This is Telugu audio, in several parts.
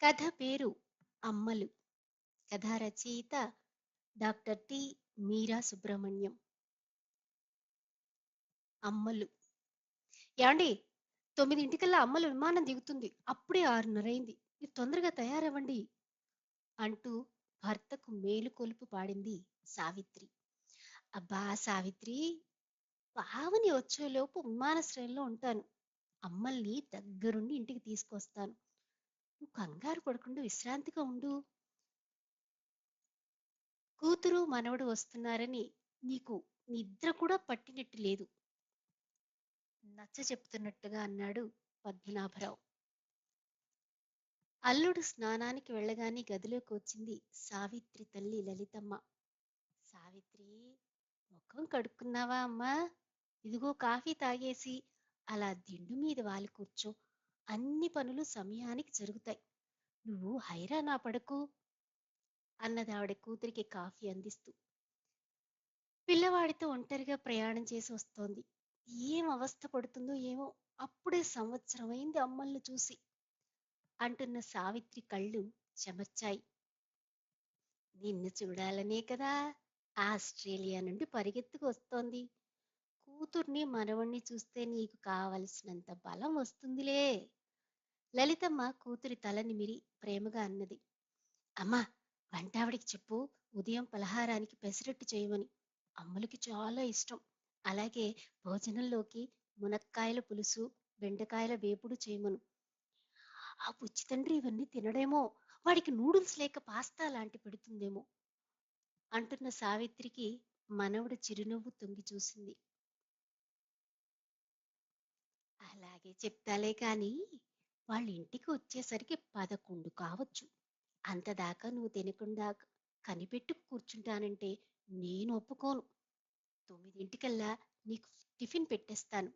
కథ పేరు అమ్మలు. కథా రచయిత డాక్టర్ టి. మీరా సుబ్రహ్మణ్యం. అమ్మలు. ఏమండి తొమ్మిదింటికల్లా అమ్మలు విమానం దిగుతుంది. అప్పుడే ఆరున్నరైంది మీరు తొందరగా తయారవ్వండి అంటూ భర్తకు మేలుకొలుపు పాడింది సావిత్రి. అబ్బా సావిత్రి పావని వచ్చేలోపు విమానాశ్రయంలో ఉంటాను. అమ్మల్ని దగ్గరుండి ఇంటికి తీసుకొస్తాను. నువ్వు కంగారు పడకుండా విశ్రాంతిగా ఉండు. కూతురు మనవడు వస్తున్నారని నీకు నిద్ర కూడా పట్టినట్టు లేదు. నచ్చ చెప్తున్నట్టుగా అన్నాడు పద్మనాభరావు. అల్లుడు స్నానానికి వెళ్ళగానే గదిలోకి వచ్చింది సావిత్రి తల్లి లలితమ్మ. సావిత్రి ముఖం కడుక్కున్నావా అమ్మా? ఇదిగో కాఫీ తాగేసి అలా దిండు మీద వాలి కూర్చో. అన్ని పనులు సమయానికి జరుగుతాయి. నువ్వు హైరానా పడకు. అన్నది ఆవిడ కూతురికి కాఫీ అందిస్తూ. పిల్లవాడితో ఒంటరిగా ప్రయాణం చేసి వస్తోంది. ఏం అవస్థ పడుతుందో ఏమో అప్పుడే సంవత్సరం అయింది అమ్మల్ని చూసి. అంటున్న సావిత్రి కళ్ళు చెమర్చాయి. నిన్ను చూడాలనే కదా ఆస్ట్రేలియా నుండి పరిగెత్తుకు వస్తోంది. కూతుర్ని మనవణ్ణి చూస్తే నీకు కావలసినంత బలం వస్తుందిలే. లలితమ్మ కూతురి తల నిమిరి ప్రేమగా అన్నది. అమ్మా వంటావిడికి చెప్పు ఉదయం పలహారానికి పెసరట్టు చేయమని. అమ్మలకి చాలా ఇష్టం. అలాగే భోజనంలోకి మునక్కాయల పులుసు బెండకాయల వేపుడు చేయమను. ఆ పుచ్చి తండ్రి ఇవన్నీ తినడేమో వాడికి నూడిల్స్ లేక పాస్తా లాంటి పెడుతుందేమో అంటున్న సావిత్రికి మనవడు చిరునవ్వు తొంగి చూసింది. అలాగే చెప్తాలే కాని వాళ్ళ ఇంటికి వచ్చేసరికి పదకొండు కావచ్చు. అంతదాకా నువ్వు తినకుండా కనిపెట్టు కూర్చుంటానంటే నేను ఒప్పుకోను. తొమ్మిదింటికల్లా నీకు టిఫిన్ పెట్టేస్తాను.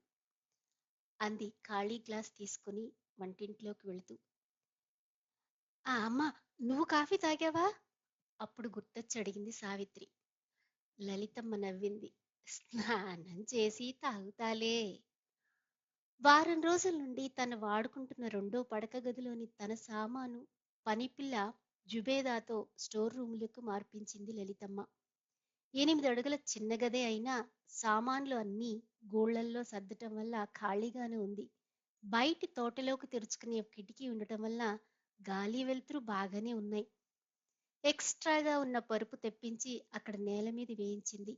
అంది ఖాళీ గ్లాస్ తీసుకుని వంటింట్లోకి వెళుతూ. ఆ అమ్మ నువ్వు కాఫీ తాగావా? అప్పుడు గుర్తొచ్చి అడిగింది సావిత్రి. లలితమ్మ నవ్వింది. స్నానం చేసి తాగుతాలే. వారం రోజుల నుండి తను వాడుకుంటున్న రెండో పడక గదిలోని తన సామాను పనిపిల్ల జుబేదాతో స్టోర్ రూములకు మార్పించింది లలితమ్మ. ఎనిమిది అడుగుల చిన్న గదే అయినా సామాన్లు అన్నీ గోళ్ళల్లో సర్దటం వల్ల ఖాళీగానే ఉంది. బయటి తోటలోకి తెరుచుకునే కిటికీ ఉండటం వల్ల గాలి వెలుతురు బాగానే ఉన్నాయి. ఎక్స్ట్రాగా ఉన్న పరుపు తెప్పించి అక్కడ నేల మీద వేయించింది.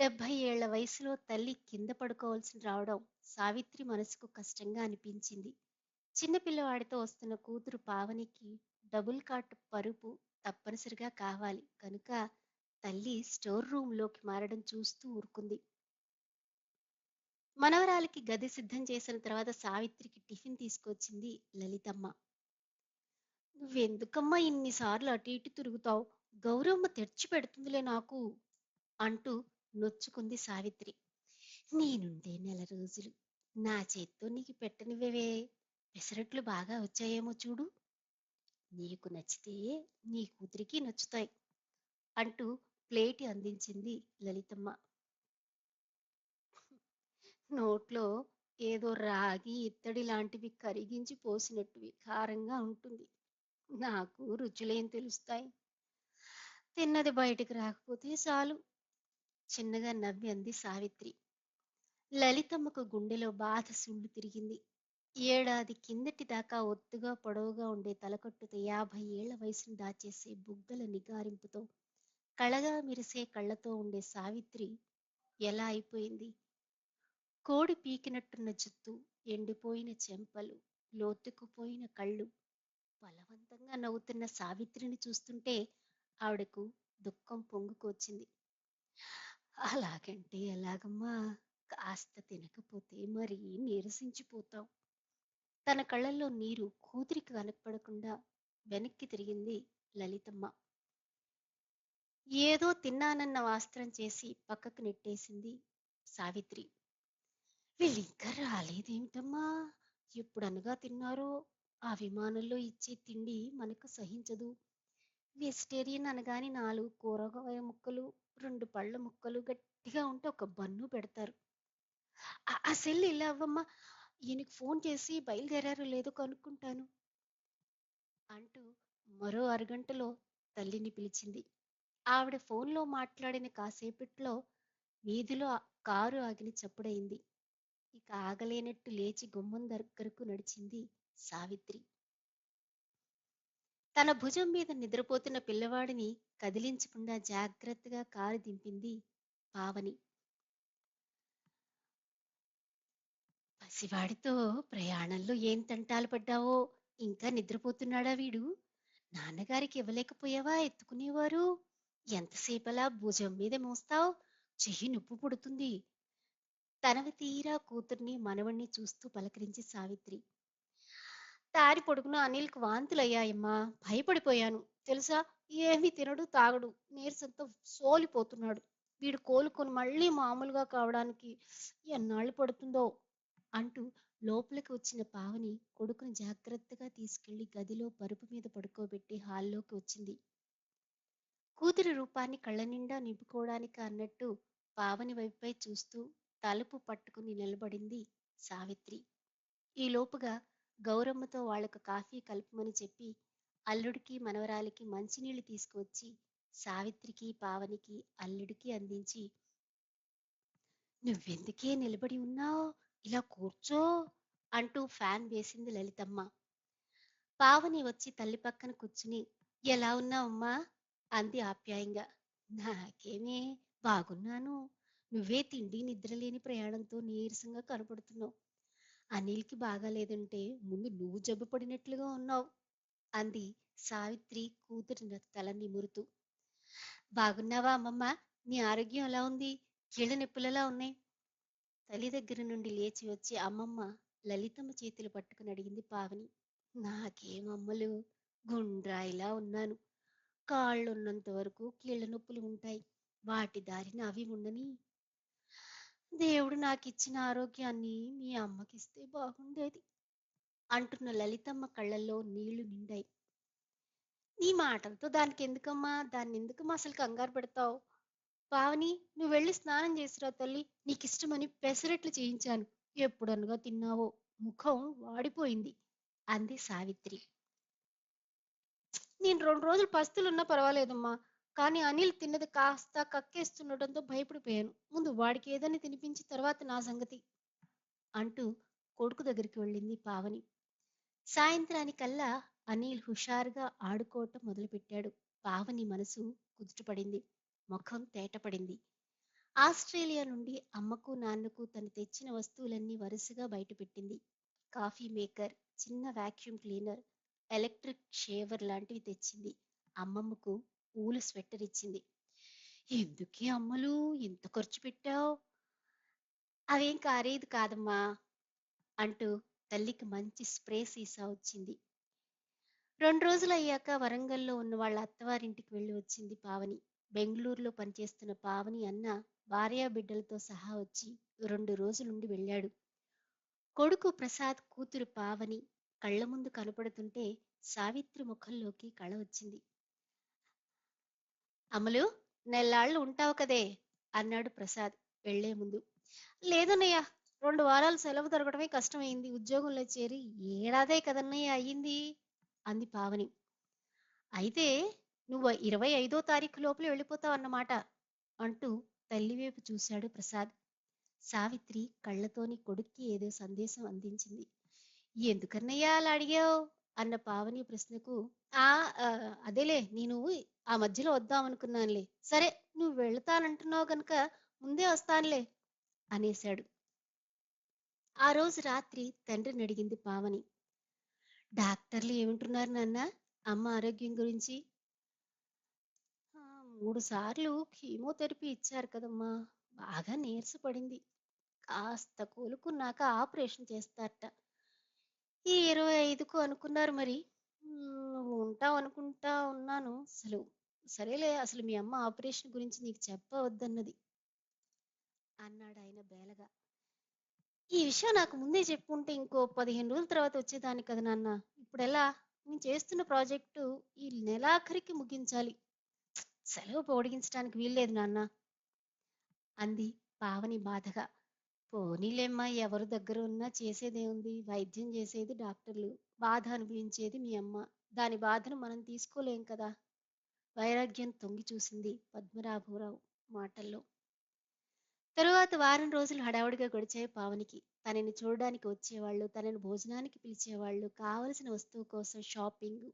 డెబ్భై ఏళ్ళ వయసులో తల్లి కింద పడుకోవాల్సి రావడం సావిత్రి మనసుకు కష్టంగా అనిపించింది. చిన్నపిల్లవాడితో వస్తున్న కూతురు పావనికి డబుల్ కాట్ పరుపు తప్పనిసరిగా కావాలి. కనుక తల్లి స్టోర్ రూమ్లోకి మారడం చూస్తూ ఊరుకుంది. మనవరాలికి గది సిద్ధం చేసిన తర్వాత సావిత్రికి టిఫిన్ తీసుకొచ్చింది లలితమ్మ. నువ్వెందుకమ్మా ఇన్నిసార్లు అటు ఇటు తిరుగుతావు? గౌరమ్మ తెచ్చి పెడుతుందిలే నాకు అంటూ నొచ్చుకుంది సావిత్రి. నేనుండే నెల రోజులు. నా చేత్తో నీకు పెట్టనివ్వవే. పెసరట్లు బాగా వచ్చాయేమో చూడు. నీకు నచ్చితే నీ కూతురికి నచ్చుతాయి అంటూ ప్లేట్ అందించింది లలితమ్మ. నోట్లో ఏదో రాగి ఇత్తడి లాంటివి కరిగించి పోసినట్టువి కారంగా ఉంటుంది. నాకు రుచులేం తెలుస్తాయి. తిన్నది బయటికి రాకపోతే చాలు. చిన్నగా నవ్వి అంది సావిత్రి. లలితమ్మకు గుండెలో బాధ సుళ్ళు తిరిగింది. ఏడాది కిందటి దాకా ఒత్తుగా పొడవుగా ఉండే తలకట్టుతో యాభై ఏళ్ళ వయసును దాచేసే బుగ్గల నిగారింపుతో కళగా మెరిసే కళ్ళతో ఉండే సావిత్రి ఎలా అయిపోయింది? కోడి పీకినట్టున్న జుత్తు ఎండిపోయిన చెంపలు లోతుకుపోయిన కళ్ళు బలవంతంగా నవ్వుతున్న సావిత్రిని చూస్తుంటే ఆవిడకు దుఃఖం పొంగుకొచ్చింది అలాగంటే ఎలాగమ్మా? కాస్త తినకపోతే మరీ నీరసించిపోతావు తన కళ్ళల్లో నీరు కూతురికి కనపడకుండా వెనక్కి తిరిగింది లలితమ్మ. ఏదో తిన్నానన్న వాస్త్రం చేసి పక్కకు నెట్టేసింది సావిత్రి. వీళ్ళు ఇంకా రాలేదేమిటమ్మా? ఎప్పుడనగా తిన్నారో? ఆ విమానంలో ఇచ్చే తిండి మనకు సహించదు. వెజిటేరియన్ అనగానే నాలుగు కూరగాయ ముక్కలు రెండు పళ్ళ ముక్కలు గట్టిగా ఉంటే ఒక బన్ను పెడతారు. ఆ సెల్ ఇలా అవ్వమ్మా ఈయనకి ఫోన్ చేసి బయలుదేరారు లేదో కనుక్కుంటాను. అంటూ మరో అరగంటలో తల్లిని పిలిచింది. ఆవిడ ఫోన్లో మాట్లాడిన కాసేపట్లో వీధిలో కారు ఆగిన చప్పుడైంది ఇక ఆగలేనట్టు లేచి గుమ్మం దగ్గరకు నడిచింది సావిత్రి. తన భుజం మీద నిద్రపోతున్న పిల్లవాడిని కదిలించకుండా జాగ్రత్తగా కారు దింపింది పావని. పసివాడితో ప్రయాణంలో ఏం తంటాలు పడ్డావో? ఇంకా నిద్రపోతున్నాడా వీడు? నాన్నగారికి ఇవ్వలేకపోయావా? ఎత్తుకునేవారు? ఎంతసేపలా భుజం మీద మోస్తావు? చెయ్యి నొప్పు పుడుతుంది. తనవి తీరా కూతుర్ని మనవణ్ణి చూస్తూ పలకరించి సావిత్రి దారి పొడుగున అనిల్కి వాంతులయ్యాయమ్మా. భయపడిపోయాను. తెలుసా? ఏమీ తినడు తాగడు. నీరసంతో సోలిపోతున్నాడు. వీడు కోలుకొని మళ్ళీ మామూలుగా కావడానికి ఎన్నాళ్ళు పడుతుందో అంటూ లోపలికి వచ్చిన పావని కొడుకుని జాగ్రత్తగా తీసుకెళ్ళి గదిలో పరుపు మీద పడుకోబెట్టి హాల్లోకి వచ్చింది. కూతురి రూపాన్ని కళ్ళ నిండా నింపుకోవడానికి అన్నట్టు పావని వైపుపై చూస్తూ తలుపు పట్టుకుని నిలబడింది సావిత్రి. ఈ లోపుగా గౌరమ్మతో వాళ్ళకు కాఫీ కలుపమని చెప్పి అల్లుడికి మనవరాలికి మంచినీళ్ళు తీసుకువచ్చి సావిత్రికి పావనికి అల్లుడికి అందించి నువ్వెందుకే నిలబడి ఉన్నావు? ఇలా కూర్చో అంటూ ఫ్యాన్ వేసింది లలితమ్మ. పావని వచ్చి తల్లి పక్కన కూర్చుని ఎలా ఉన్నావమ్మా? అంది ఆప్యాయంగా. నాకేమే బాగున్నాను. నువ్వే తిండి నిద్రలేని ప్రయాణంతో నీరసంగా కనపడుతున్నావు. అనిల్కి బాగాలేదంటే ముందు నువ్వు జబ్బు పడినట్లుగా ఉన్నావు. అంది సావిత్రి కూతురిన తల నిమురుతూ. బాగున్నావా అమ్మమ్మ? నీ ఆరోగ్యం ఎలా ఉంది? కీళ్ళ నొప్పులలా ఉన్నాయి? తల్లి దగ్గర నుండి లేచి వచ్చి అమ్మమ్మ లలితమ్మ చేతులు పట్టుకుని అడిగింది పావని. నాకేమమ్మలు గుండ్రాయిలా ఉన్నాను. కాళ్ళు ఉన్నంత వరకు కీళ్ళ నొప్పులు ఉంటాయి. వాటి దారిన అవి ఉండని దేవుడు నాకు ఇచ్చిన ఆరోగ్యాన్ని మీ అమ్మకిస్తే బాగుండేది. అంటున్న లలితమ్మ కళ్ళల్లో నీళ్ళు నిండాయి. నీ మాటలతో దానికి ఎందుకమ్మా దాన్ని ఎందుకమ్మా అసలు కంగారు పెడతావు? పావని నువ్వు వెళ్ళి స్నానం చేసిరా తల్లి. నీకు ఇష్టమని పెసరట్లు చేయించాను. ఎప్పుడనుగా తిన్నావో? ముఖం వాడిపోయింది. అంది సావిత్రి. నేను రెండు రోజులు పస్తులున్నా పర్వాలేదమ్మా. కానీ అనిల్ తిన్నది కాస్త కక్కేస్తుండటంతో భయపడిపోయాను. ముందు వాడికి ఏదని తినిపించి తర్వాత నా సంగతి అంటూ కొడుకు దగ్గరికి వెళ్ళింది పావని. సాయంత్రానికల్లా అనిల్ హుషారుగా ఆడుకోవటం మొదలుపెట్టాడు. పావని మనసు కుదుటపడింది. ముఖం తేటపడింది. ఆస్ట్రేలియా నుండి అమ్మకు నాన్నకు తను తెచ్చిన వస్తువులన్నీ వరుసగా బయటపెట్టింది. కాఫీ మేకర్ చిన్న వాక్యూమ్ క్లీనర్ ఎలక్ట్రిక్ షేవర్ లాంటివి తెచ్చింది. అమ్మమ్మకు ఊలు స్వెట్టర్ ఇచ్చింది. ఎందుకే అమ్మలు? ఇంత ఖర్చు పెట్టావు? అవేం కారేది కాదమ్మా అంటూ తల్లికి మంచి స్ప్రే సీసా వచ్చింది. రెండు రోజులు అయ్యాక వరంగల్లో ఉన్న వాళ్ళ అత్తవారింటికి వెళ్ళి వచ్చింది పావని. బెంగళూరులో పనిచేస్తున్న పావని అన్న భార్యా బిడ్డలతో సహా వచ్చి రెండు రోజులుండి వెళ్ళాడు. కొడుకు ప్రసాద్ కూతురు పావని కళ్ళ ముందు కనపడుతుంటే సావిత్రి ముఖంలోకి కళ వచ్చింది. అమలు నెల్లాళ్ళు ఉంటావు కదే అన్నాడు ప్రసాద్ వెళ్ళే ముందు. లేదన్నయ్య రెండు వారాలు సెలవు దొరకడమే కష్టమైంది. ఉద్యోగంలో చేరి ఏడాదే కదన్నయ్య అయ్యింది అంది పావని. అయితే నువ్వు ఇరవై ఐదో తారీఖు లోపల వెళ్ళిపోతావు అన్నమాట అంటూ తల్లివైపు చూశాడు ప్రసాద్. సావిత్రి కళ్ళతోని కొడుక్కి ఏదో సందేశం అందించింది. ఎందుకన్నయ్యా అలా అడిగావు? అన్న పావని ప్రశ్నకు ఆ అదేలే నేను ఆ మధ్యలో వద్దాం అనుకున్నానులే సరే నువ్వు వెళ్తానంటున్నావు గనుక ముందే వస్తానులే అనేశాడు. ఆ రోజు రాత్రి తండ్రిని అడిగింది పావని. డాక్టర్లు ఏమంటున్నారు నాన్న? అమ్మ ఆరోగ్యం గురించి? మూడు సార్లు కీమోథెరపీ ఇచ్చారు కదమ్మా. బాగా నీరసపడింది. కాస్త కోలుకున్నాక ఆపరేషన్ చేస్తారట. ఈ ఇరవై ఐదుకు అనుకున్నారు మరి. నువ్వు ఉంటావు అనుకుంటా ఉన్నాను. అసలు సరేలే అసలు మీ అమ్మ ఆపరేషన్ గురించి నీకు చెప్పవద్దన్నది అన్నాడు ఆయన బేలగా. ఈ విషయం నాకు ముందే చెప్పుంటే ఇంకో పదిహేను రోజుల తర్వాత వచ్చేదాన్ని కదా నాన్న. ఇప్పుడు ఎలా నేను చేస్తున్న ప్రాజెక్టు ఈ నెలాఖరికి ముగించాలి. సెలవు పొడిగించడానికి వీల్లేదు నాన్న అంది పావని బాధగా. పోనీలేమ్మా ఎవరు దగ్గర ఉన్నా చేసేదేముంది? వైద్యం చేసేది డాక్టర్లు. బాధ అనుభవించేది మీ అమ్మ. దాని బాధను మనం తీసుకోలేం కదా? వైరాగ్యం తొంగి చూసింది పద్మనాభరావు మాటల్లో. తరువాత వారం రోజులు హడావుడిగా గడిచాయి పావనికి. తనని చూడడానికి వచ్చేవాళ్ళు తనని భోజనానికి పిలిచేవాళ్ళు కావలసిన వస్తువు కోసం షాపింగ్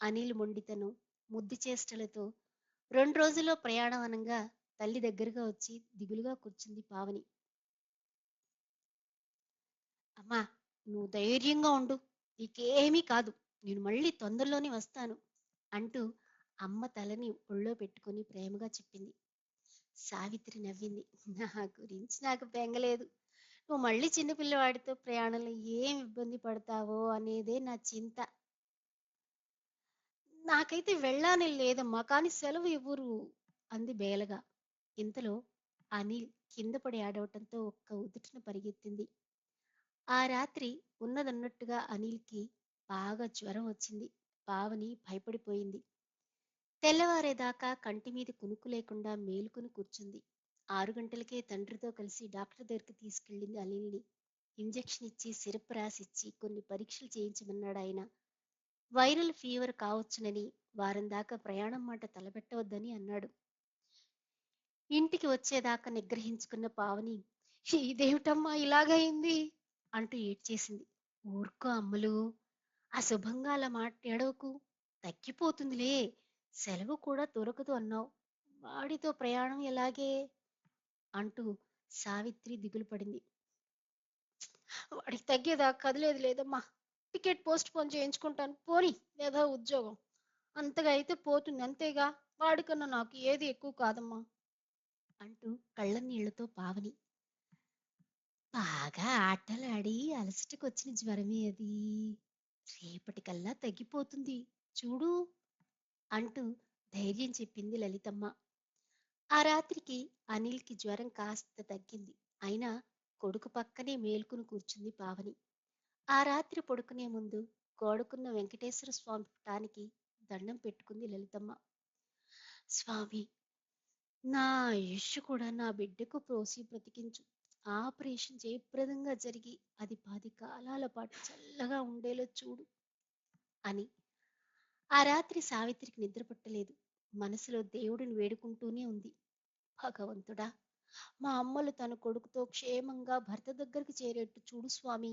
అనిల్ మొండితను ముద్దు చేష్టలతో రెండు రోజుల్లో ప్రయాణం అనంగా తల్లి దగ్గరగా వచ్చి దిగులుగా కూర్చుంది పావని. అమ్మా నువ్వు ధైర్యంగా ఉండు. నీకేమీ కాదు. నేను మళ్ళీ తొందరలోనే వస్తాను అంటూ అమ్మ తలని ఒళ్ళో పెట్టుకుని ప్రేమగా చెప్పింది. సావిత్రి నవ్వింది. నా గురించి నాకు బెంగలేదు. నువ్వు మళ్ళీ చిన్నపిల్లవాడితో ప్రయాణంలో ఏం ఇబ్బంది పడతావో అనేదే నా చింత. నాకైతే వెళ్ళాలని లేదమ్మా కానీ సెలవు ఇవ్వరు అంది బేలగా. ఇంతలో అనిల్ కింద పడి ఆడవటంతో ఒక్క ఉదుటిన పరిగెత్తింది. ఆ రాత్రి ఉన్నదన్నట్టుగా అనిల్కి బాగా జ్వరం వచ్చింది. పావని భయపడిపోయింది. తెల్లవారేదాకా కంటి మీద కునుకు లేకుండా మేలుకుని కూర్చుంది. ఆరు గంటలకే తండ్రితో కలిసి డాక్టర్ దగ్గరికి తీసుకెళ్ళింది అనిల్ని. ఇంజెక్షన్ ఇచ్చి సిరప్ రాసిచ్చి కొన్ని పరీక్షలు చేయించమన్నాడు ఆయన. వైరల్ ఫీవర్ కావచ్చునని వారం దాకా ప్రయాణం మాట తలపెట్టవద్దని అన్నాడు. ఇంటికి వచ్చేదాకా నిగ్రహించుకున్న పావని ఇదేమిటమ్మా ఇలాగైంది అంటూ ఏడ్చేసింది. ఊరుకో అమ్మలు అశుభంగా అలా మాట్లాడవకు తగ్గిపోతుందిలే సెలవు కూడా దొరకదు అన్నావు. వాడితో ప్రయాణం ఎలాగే? అంటూ సావిత్రి దిగులు పడింది వాడికి తగ్గేదా? కదిలేదు లేదమ్మా. టికెట్ పోస్ట్ పోన్ చేయించుకుంటాను. పోని లేదా ఉద్యోగం. అంతగా అయితే పోతుంది అంతేగా. వాడికన్నా నాకు ఏది ఎక్కువ కాదమ్మా. అంటూ కళ్ళ నీళ్ళతో పావని బాగా ఆటలాడి అలసటకొచ్చిన జ్వరమే అది. రేపటికల్లా తగ్గిపోతుంది. చూడు అంటూ ధైర్యం చెప్పింది లలితమ్మ. ఆ రాత్రికి అనిల్కి జ్వరం కాస్త తగ్గింది. అయినా కొడుకు పక్కనే మేల్కొని కూర్చుంది పావని. ఆ రాత్రి పడుకునే ముందు గోడకున్న వెంకటేశ్వర స్వామి పటానికి దండం పెట్టుకుంది లలితమ్మ. స్వామి నా ఆయుష్ కూడా నా బిడ్డకు ప్రోసి బ్రతికించు. ఆపరేషన్ జయప్రదంగా జరిగి అది పది కాలాల పాటు చల్లగా ఉండేలా చూడు అని. ఆ రాత్రి సావిత్రికి నిద్ర పట్టలేదు. మనసులో దేవుడిని వేడుకుంటూనే ఉంది. భగవంతుడా మా అమ్మలు తన కొడుకుతో క్షేమంగా భర్త దగ్గరికి చేరేట్టు చూడు స్వామి.